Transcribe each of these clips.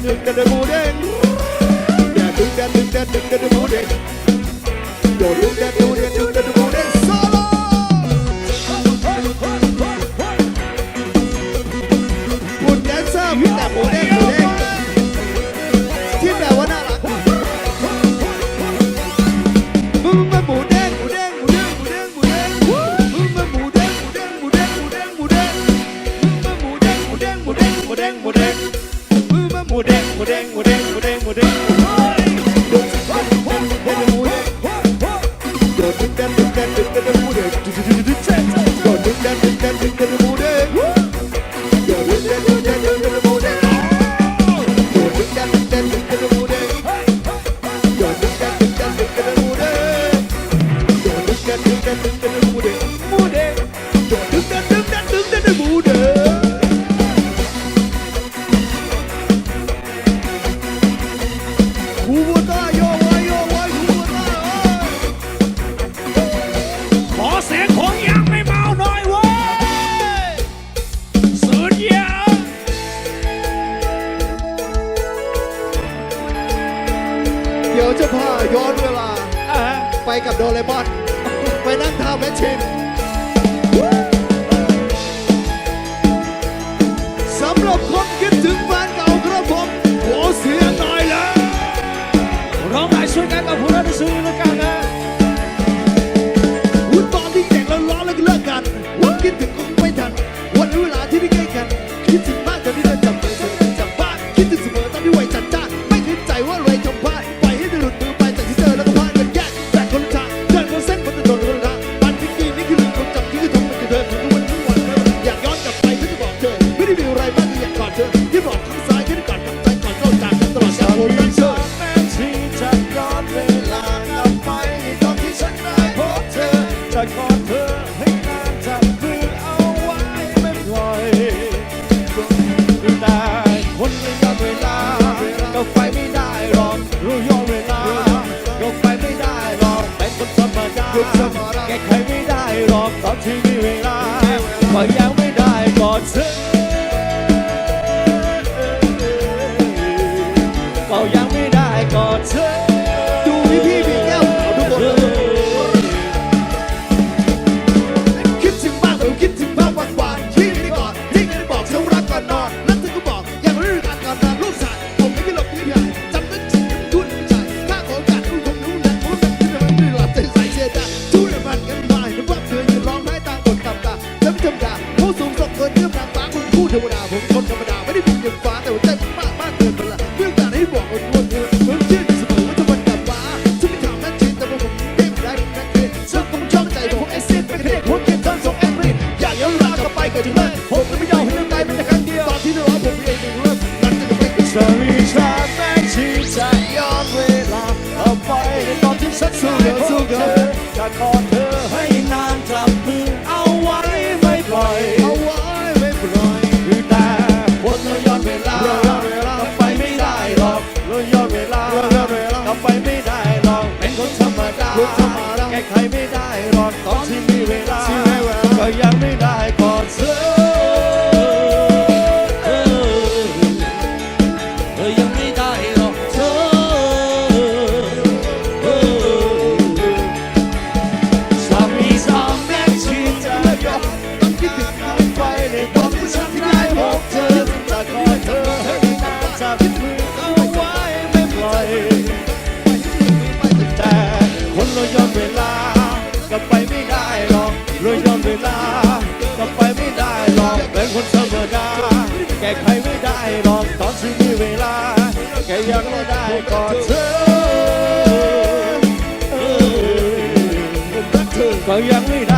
canción que le mueren เอายังไม่ได้กอดเธอ ยังไม่ได้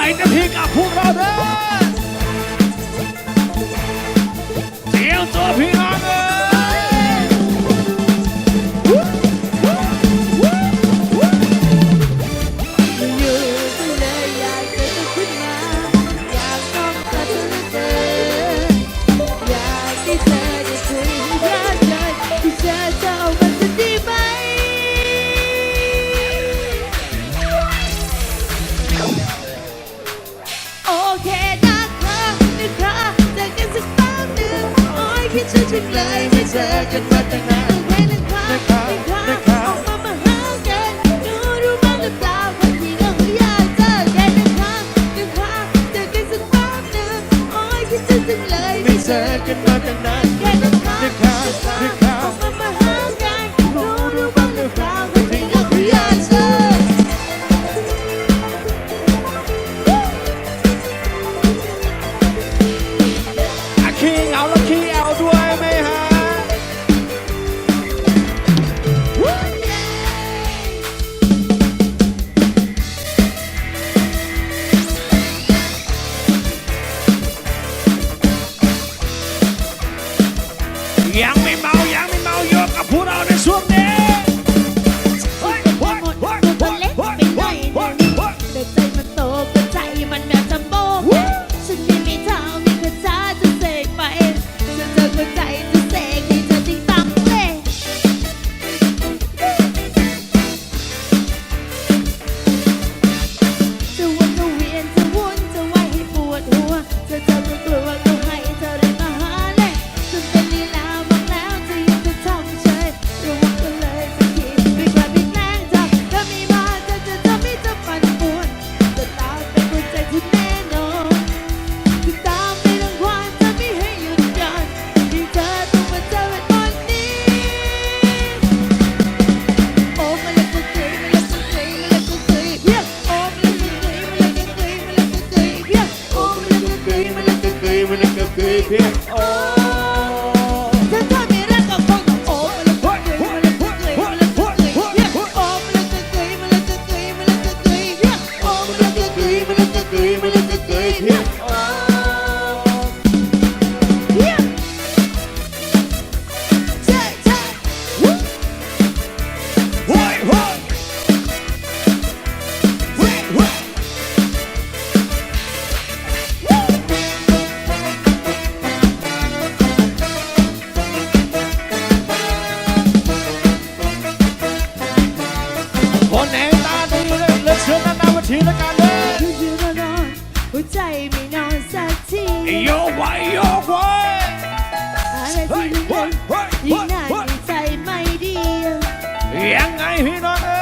side of him. กันมาตั้งนานกันมาตั้งนาน Llame เลือนยิ่งนานใจไม่ดี ยังไงพี่น้องเอ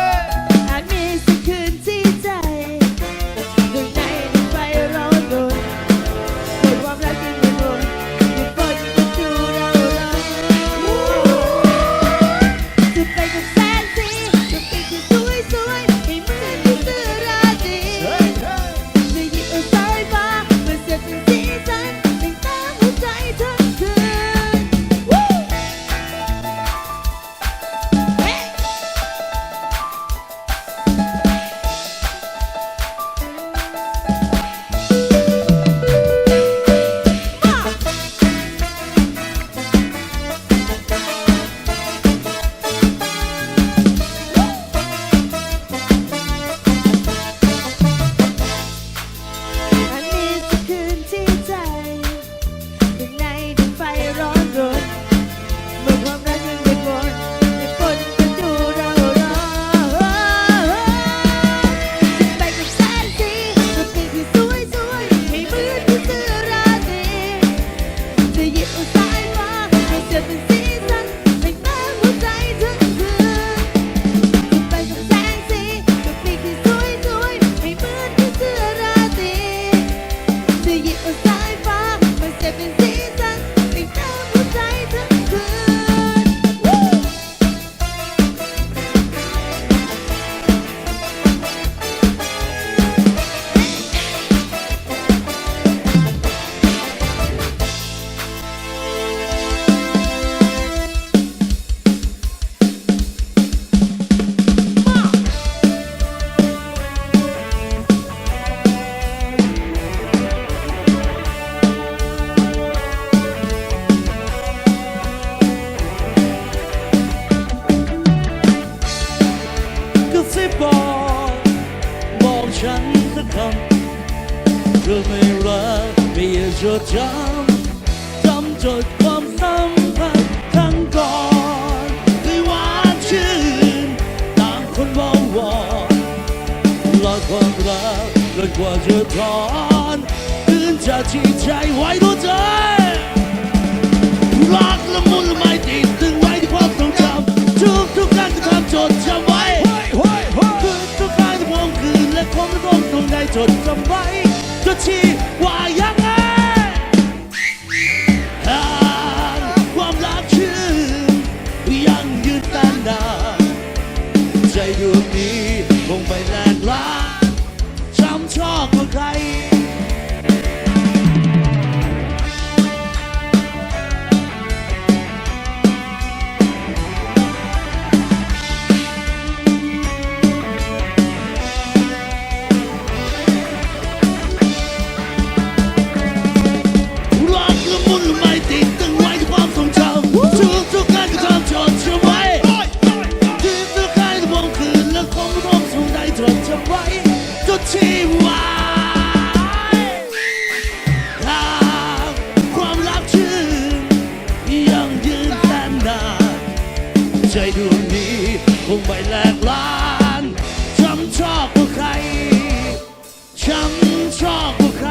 ทนจำไมก็ที่ว่ายัง ใจดวงนี้คงไปแหลกล้านช้ำชอกกว่ใครช้ำชอกกว่ใคร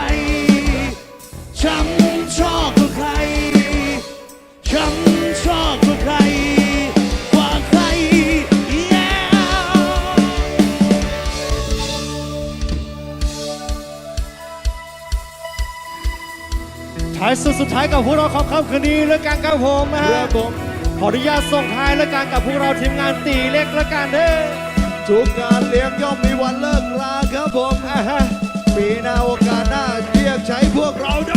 ช้ำชอกกว่ใครช้ำชอกกว่ใครกว่าใคร yeah ท้ายสุดสุดท้ายกับพวกเราขอบคุณคืนนี้เรื่องการกับผมนะฮะ เพื่อผ ขออนุญาตส่งท้ายและกันกับพวกเราทีมงานตีเล็กและกันเด้อทุกการเลี้ยงย่อมมีวันเลิกลาครับผม ปีหน้าโอกาสหน้าเรียกใช้พวกเราด้วย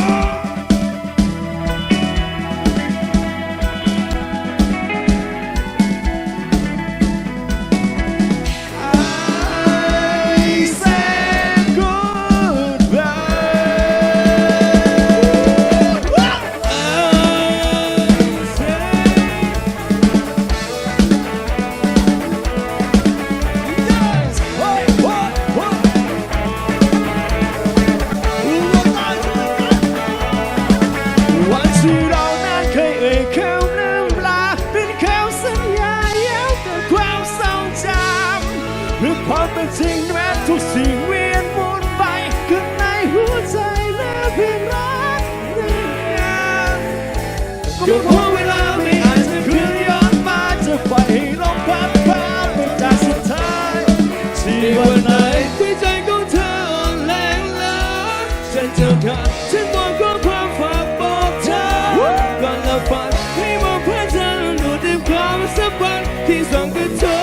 So.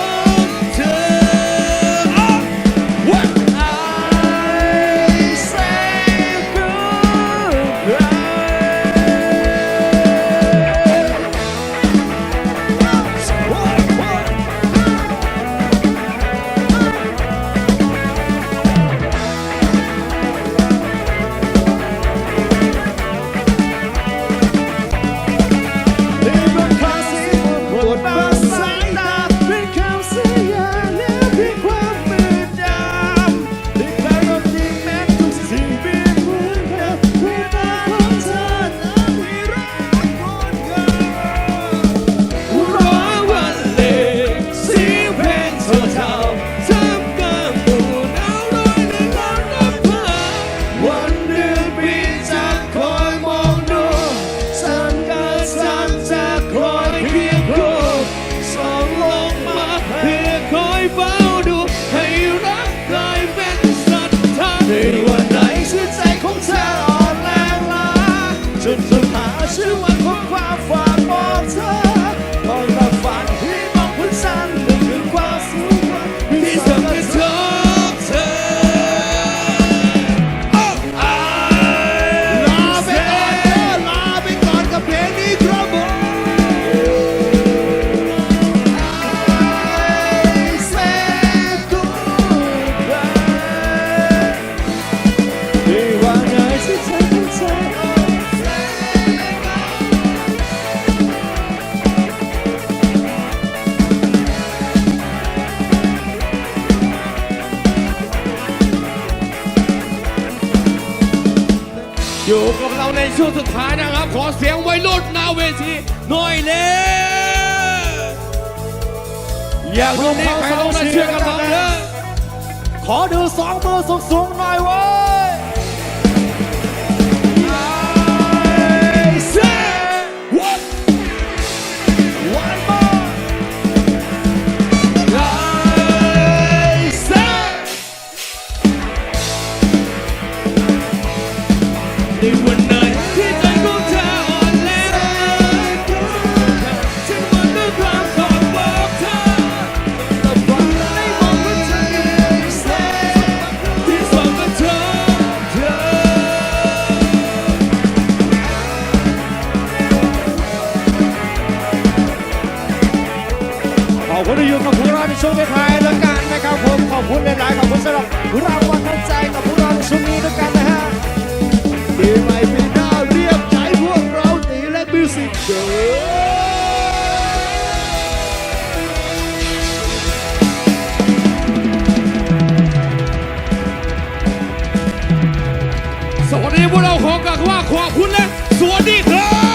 อยู่กับเราในช่วงสุดท้ายนะครับ ขอเสียงไว้ยรุ่นนาเวทีหน่อยเล่อยากรู้ใครลงมาเชื่อกันบ้างเนอะขอดูสองมือสูงๆหน่อยว้ย ช่วงท้ายแล้วกันนะครับผมขอบคุณหลายๆขอบคุณสำหรับรางวัลน้ำใจกับพวกเราในช่วงนี้ด้วยกันนะฮะปีใหม่ปีหน้าเรียกใจพวกเราตีและมิวสิกเดอสวัสดีพวกเราขอกล่าวว่าขอบคุณและสวัสดีเธอ